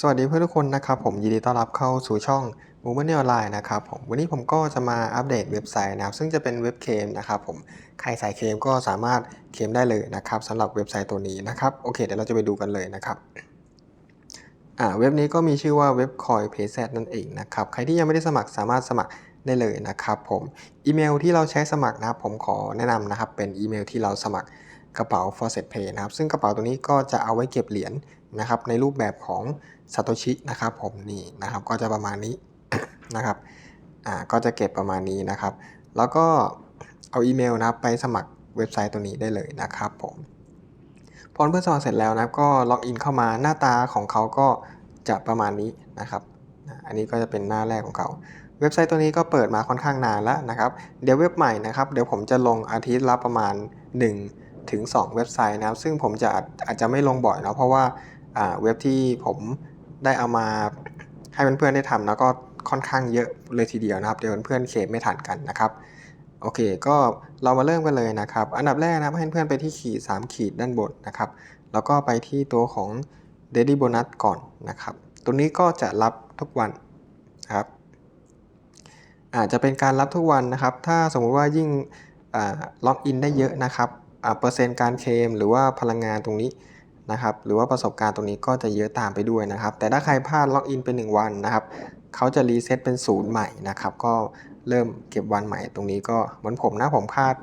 สวัสดีเพื่อนทุกคนนะครับผมยินดีต้อนรับเข้าสู่ช่อง m o v e m e n t ออนไลน์นะครับผมวันนี้ผมก็จะมาอัปเดตเว็บไซต์นะครับซึ่งจะเป็นเว็บเคมนะครับผมใครใส่เคมก็สามารถเคมได้เลยนะครับสำหรับเว็บไซต์ตัวนี้นะครับโอเคเดี๋ยวเราจะไปดูกันเลยนะครับอ่าเว็บนี้ก็มีชื่อว่าเว็บ c o i p a y z นั่นเองนะครับใครที่ยังไม่ได้สมัครสามารถสมัครได้เลยนะครับผมอีเมลที่เราใช้สมัครนะครับผมขอแนะนำนะครับเป็นอีเมลที่เราสมัครกระเป๋า f o r s e t Pay นะครับซึ่งกระเป๋าตัวนี้ก็จะเอาไว้เก็บเหรียญ นะครับในรูปแบบของซาโตชินะครับผมนี่นะครับก็จะประมาณนี้นะครับอ่าก็จะเก็บประมาณนี้นะครับ แล้วก็เอาอีเมลนะครับไปสมัครเว็บไซต์ตัวนี้ได้เลยนะครับผมพอเพื่อนสมัครเสร็จแล้วนะครับก็ล็อกอินเข้ามาหน้าตาของเขาก็จะประมาณนี้นะครับ อันนี้ก็จะเป็นหน้าแรกของเขา เว็บไซต์ตัวนี้ก็เปิดมาค่อนข้างนานแล้วนะครับ เดี๋ยวเว็บใหม่นะครับเดี๋ยวผมจะลงอาทิตย์ละประมาณ 1 ถึง 2 เว็บไซต์นะครับ ซึ่งผมจะอาจจะไม่ลงบ่อยเนาะเพราะว่า เว็บที่ผมได้เอามาให้เพื่อนๆได้ทำแล้วก็ค่อนข้างเยอะเลยทีเดียวนะครับ เดี๋ยวเพื่อนๆเคมไม่ทันกันนะครับโอเค ก็เรามาเริ่มกันเลยนะครับ อันดับแรกนะให้เพื่อนๆไปที่ขีด 3 ขีดด้านบนนะครับ แล้วก็ไปที่ตัวของ Daily Bonus ก่อนนะครับ ตัวนี้ก็จะรับทุกวันนะครับอาจจะเป็นการรับทุกวันนะครับ ถ้าสมมุติว่ายิ่งล็อกอินได้เยอะนะครับอ่าเปอร์เซ็นต์การเคลมหรือว่าพลังงานตรงนี้ นะครับหรือว่าประสบการณ์ตรงนี้ก็จะเยอะตามไปด้วยนะครับ แต่ถ้าใครพลาดล็อกอินไป1วันนะครับเขาจะรีเซ็ตเป็นศูนย์ใหม่นะครับ ก็เริ่มเก็บวันใหม่ตรงนี้ก็เหมือนผมนะผมพลาด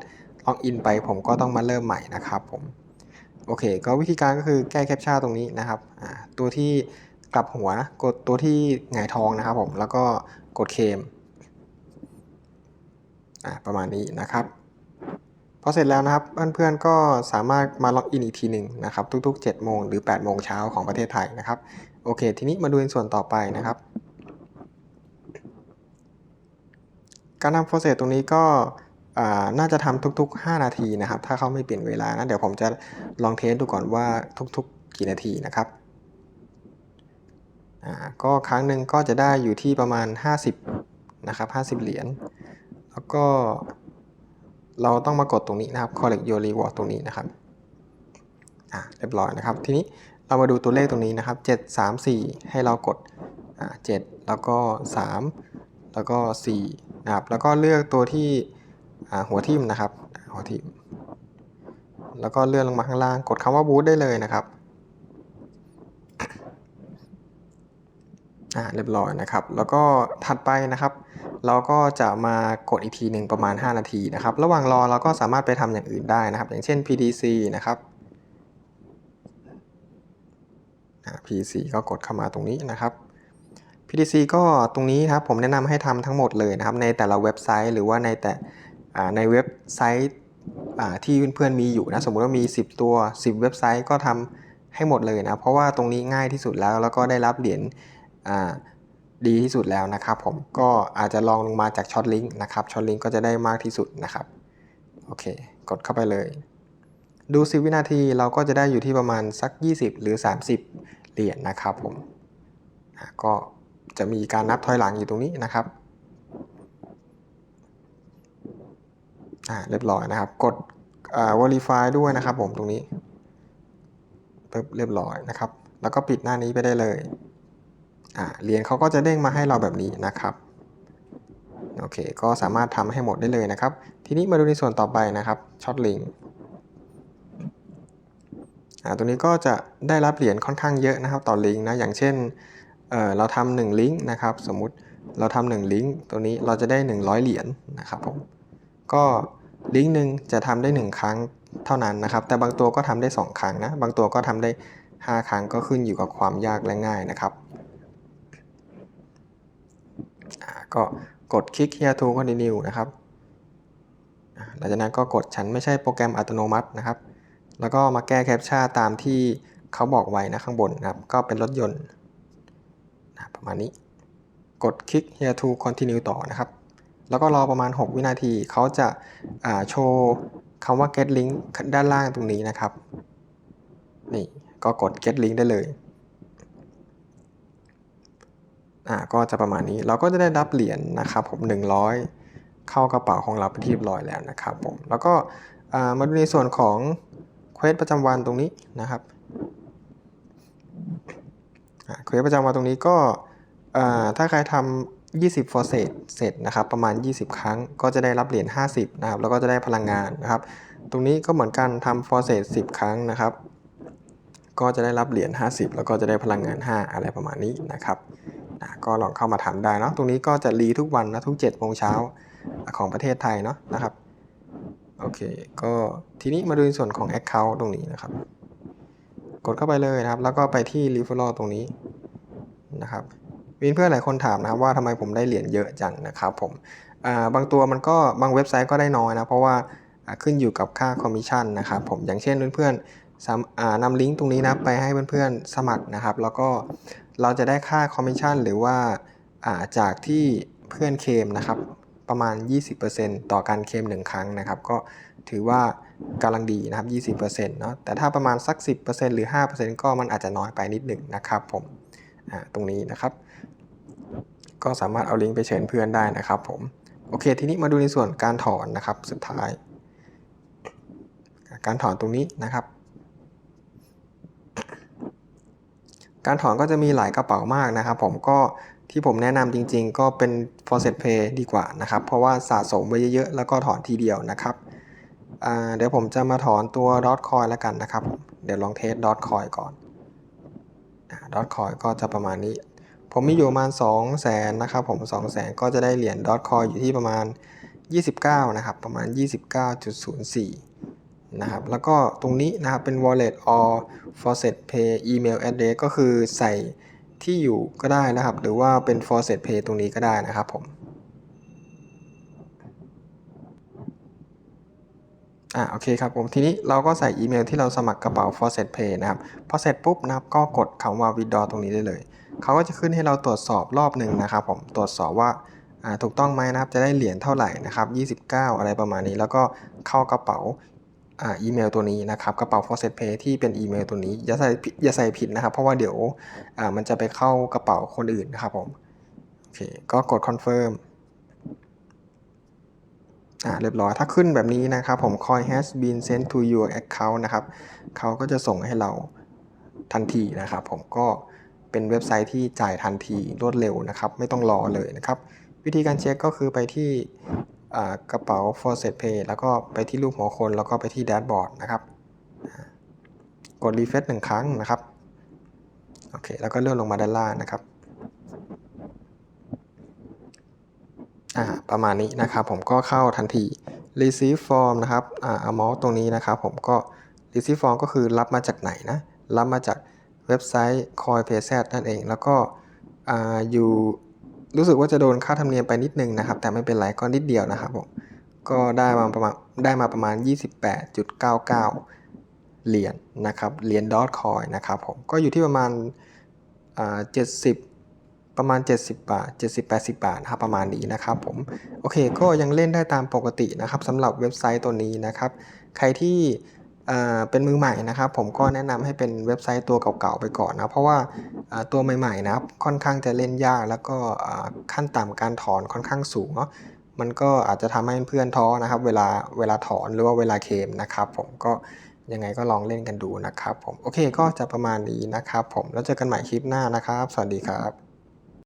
ล็อกอินไปผมก็ต้องมาเริ่มใหม่นะครับผมโอเค ก็วิธีการก็คือแก้แคปชั่นตรงนี้นะครับตัวที่กลับหัวกดตัวที่หงายท้องนะครับผมแล้วก็กดเคมประมาณนี้นะครับ พอเสร็จแล้วนะครับเพื่อนๆก็สามารถมาล็อกอินอีกทีหนึ่งนะครับทุก ๆ 7 โมงหรือ 8 โมงเช้าของประเทศไทยนะครับโอเค ทีนี้มาดูในส่วนต่อไปนะครับ การทำโปรเซสตรงนี้ก็น่าจะทำทุก ๆ 5 นาทีนะครับ ถ้าเขาไม่เปลี่ยนเวลานะเดี๋ยวผมจะลองเทสดูก่อนว่าทุก ๆ กี่นาทีนะครับก็ครั้งหนึ่งก็จะได้อยู่ที่ประมาณ 50 นะครับ 50 เหรียญ แล้วก็ เราต้องมากดตรงนี้นะครับ collect your reward ตรงนี้นะครับอ่าเรียบร้อยนะครับ ทีนี้เรามาดูตัวเลขตรงนี้นะครับ 7 3 4 ให้เรากดอ่า7แล้วก็ 3 แล้วก็4นะครับ แล้วก็เลือกตัวที่อ่าหัวทิ่มนะครับ หัวทิ่มแล้วก็เลื่อนลงมาข้างล่าง กดคำว่า boost ได้เลยนะครับอ่าเรียบร้อยนะครับ แล้วก็ถัดไปนะครับ เราก็จะมากดอีกทีหนึ่งประมาณ 5 นาทีนะครับ ระหว่างรอเราก็สามารถไปทำอย่างอื่นได้นะครับ อย่างเช่น PDC นะครับ PDC ก็กดเข้ามาตรงนี้นะครับ PDC ก็ตรงนี้ครับผมแนะนำให้ทำทั้งหมดเลยนะครับ ในแต่ละเว็บไซต์หรือว่าในแต่ในเว็บไซต์ที่เพื่อนๆมีอยู่นะสมมุติว่ามี 10 ตัว 10 เว็บไซต์ก็ทำให้หมดเลยนะ เพราะว่าตรงนี้ง่ายที่สุดแล้ว แล้วก็ได้รับเหรียญ ดีที่สุดแล้วนะครับผมก็อาจจะลองลงมาจากช็อตลิงก์นะครับช็อตลิงก์ก็จะได้มากที่สุดนะครับโอเค กดเข้าไปเลย ดู 10 วินาทีเราก็จะได้อยู่ที่ประมาณสัก 20 หรือ 30 เหรียญนะครับผมก็จะมีการนับถอยหลังอยู่ตรงนี้นะครับอ่าเรียบร้อยนะครับ กดอ่า verify ด้วยนะครับผมตรงนี้ปึ๊บเรียบร้อยนะครับ แล้วก็ปิดหน้านี้ไปได้เลย อ่าเหรียญเขาก็จะเด้งมาให้เราแบบนี้นะครับโอเค ก็สามารถทำให้หมดได้เลยนะครับ ทีนี้มาดูในส่วนต่อไปนะครับช็อตลิงอ่าตัวนี้ก็จะได้รับเหรียญค่อนข้างเยอะนะครับ ต่อลิงก์นะอย่างเช่นเออเราทำหนึ่งลิงก์นะครับสมมุติเราทำหนึ่งลิงก์ตัวนี้เราจะได้ 100 เหรียญนะครับผมก็ลิงก์หนึ่งจะทำได้ 1 ครั้งเท่านั้นนะครับ แต่บางตัวก็ทำได้ 2 ครั้งนะบางตัวก็ทำได้ 5 ครั้งก็ขึ้นอยู่กับความยากและง่ายนะครับ ก็กดคลิก here to continue นะครับหลังจากนั้นก็กดฉันไม่ใช่โปรแกรมอัตโนมัตินะครับ แล้วก็มาแก้แคปชั่นตามที่เขาบอกไว้นะข้างบนนะครับ ก็เป็นรถยนต์นะประมาณนี้ กดคลิก here to continue ต่อนะครับ แล้วก็รอประมาณ 6 วินาทีเขาจะโชว์คำว่า get link ด้านล่างตรงนี้นะครับ นี่ก็กด get link ได้เลย อ่าก็จะประมาณนี้เราก็จะได้รับเหรียญนะครับผม100 เข้ากระเป๋าของเราเป็นที่เรียบร้อยแล้วนะครับผมแล้วก็มาดูในส่วนของเควสประจำวันตรงนี้นะครับเควสประจำวันตรงนี้ก็ถ้าใครทำ20 for set เสร็จนะครับประมาณ 20 ครั้งก็จะได้รับเหรียญ50นะครับแล้วก็จะได้พลังงานนะครับ ตรงนี้ก็เหมือนกันทำ for set 10 ครั้งนะครับ ก็จะได้รับเหรียญ50 แล้วก็จะได้พลังงาน 5 อะไรประมาณนี้นะครับ ก็ลองเข้ามาทำได้เนาะตรงนี้ก็จะรีทุกวันนะทุก7โมงเช้าของประเทศไทยเนาะนะครับโอเคก็ทีนี้มาดูในส่วนของ Account ตรงนี้นะครับ กดเข้าไปเลยนะครับ แล้วก็ไปที่ referral ตรงนี้นะครับมีเพื่อนหลายคนถามนะครับว่าทำไมผมได้เหรียญเยอะจังนะครับผมอ่าบางตัวมันก็บางเว็บไซต์ก็ได้น้อยนะ เพราะว่าขึ้นอยู่กับค่าคอมมิชชั่นนะครับผมอย่างเช่นเพื่อนๆนำลิงก์ตรงนี้นะไปให้เพื่อนๆสมัครนะครับ แล้วก็ เราจะได้ค่าคอมมิชชั่นหรือว่าาจากที่เพื่อนเคมนะครับ ประมาณ 20%ต่อการเคม 1 ครั้งนะครับ ก็ถือว่ากำลังดีนะครับ 20%เนาะแต่ถ้าประมาณสัก 10%หรือ 5%ก็มันอาจจะน้อยไปนิดหนึ่งนะครับผมตรงนี้นะครับ ก็สามารถเอาลิงก์ไปเชิญเพื่อนได้นะครับผมโอเค ทีนี้มาดูในส่วนการถอนนะครับสุดท้าย การถอนตรงนี้นะครับ การถอนก็จะมีหลายกระเป๋ามากนะครับ ผมก็ที่ผมแนะนำจริง ๆ ก็เป็น f o r c e t Pay ดีกว่านะครับ เพราะว่าสะสมไว้เยอะๆ แล้วก็ถอนทีเดียวนะครับเดี๋ยวผมจะมาถอนตัว dot coin แล้วกันนะครับ เดี๋ยวลองเทส dot coin ก่อนอ่า dot coin ก็จะประมาณนี้ ผมมีอยู่ประมาณ 2 0 0แสนนะครับผม2 0 0แสนก็จะได้เหรียญ dot coin อยู่ที่ประมาณ 29 นะครับ ประมาณ 29.04 นะครับ แล้วก็ตรงนี้นะครับเป็น wallet or faucet pay email address ก็คือใส่ที่อยู่ก็ได้นะครับ หรือว่าเป็น faucet pay ตรงนี้ก็ได้นะครับผมอ่าโอเคครับผมทีนี้เราก็ใส่อีเมลที่เราสมัครกระเป๋า faucet pay นะครับ พอเสร็จปุ๊บนะครับก็กดคำว่า withdraw ตรงนี้ได้เลย เขาก็จะขึ้นให้เราตรวจสอบรอบหนึ่งนะครับผมตรวจสอบว่าอ่าถูกต้องไหมนะครับ จะได้เหรียญเท่าไหร่นะครับ 29 อะไรประมาณนี้ แล้วก็เข้ากระเป๋า อ่าอีเมลตัวนี้นะครับกระเป๋า faucet pay ที่เป็นอีเมลตัวนี้อย่าใส่อย่าใส่ผิดนะครับ เพราะว่าเดี๋ยวอ่ามันจะไปเข้ากระเป๋าคนอื่นนะครับผมโอเคก็กด confirm อ่าเรียบร้อยถ้าขึ้นแบบนี้นะครับ ผม coin has been sent to your account นะครับเขาก็จะส่งให้เราทันทีนะครับ ผมก็เป็นเว็บไซต์ที่จ่ายทันทีรวดเร็วนะครับ ไม่ต้องรอเลยนะครับ วิธีการเช็คก็คือไปที่ กระเป๋า faucet pay แล้วก็ไปที่รูปหัวคนแล้วก็ไปที่แดชบอร์ดนะครับ กด refresh หนึ่งครั้งนะครับ โอเค แล้วก็เลื่อนลงมาด้านล่างนะครับประมาณนี้นะครับผมก็เข้าทันที receive form นะครับอ่าเอาเมาส์ตรงนี้นะครับผมก็ receive form ก็คือรับมาจากไหนนะ รับมาจากเว็บไซต์ CoinPayZ นั่นเอง แล้วก็อ่าอยู่ รู้สึกว่าจะโดนค่าธรรมเนียมไปนิดนึงนะครับ แต่ไม่เป็นไรก็นิดเดียวนะครับผมก็ได้มาประมาณได้มาประมาณ 28.99 เหรียญนะครับเหรียญดอทคอยนะครับผมก็อยู่ที่ประมาณอ่า70ประมาณ 70 บาท 70-80 บาทนะครับประมาณนี้นะครับผมโอเคก็ยังเล่นได้ตามปกตินะครับสำหรับเว็บไซต์ตัวนี้นะครับ ใครที่ เป็นมือใหม่นะครับ ผมก็แนะนำให้เป็นเว็บไซต์ตัวเก่าๆไปก่อนนะ เพราะว่าตัวใหม่ๆนะครับค่อนข้างจะเล่นยาก แล้วก็ขั้นต่ำการถอนค่อนข้างสูงเนาะมันก็อาจจะทำให้เพื่อนท้อนะครับ เวลาเวลาถอนหรือว่าเวลาเคมนะครับ ผมก็ยังไงก็ลองเล่นกันดูนะครับ ผมโอเคก็จะประมาณนี้นะครับ ผมแล้วเจอกันใหม่คลิปหน้านะครับ สวัสดีครับ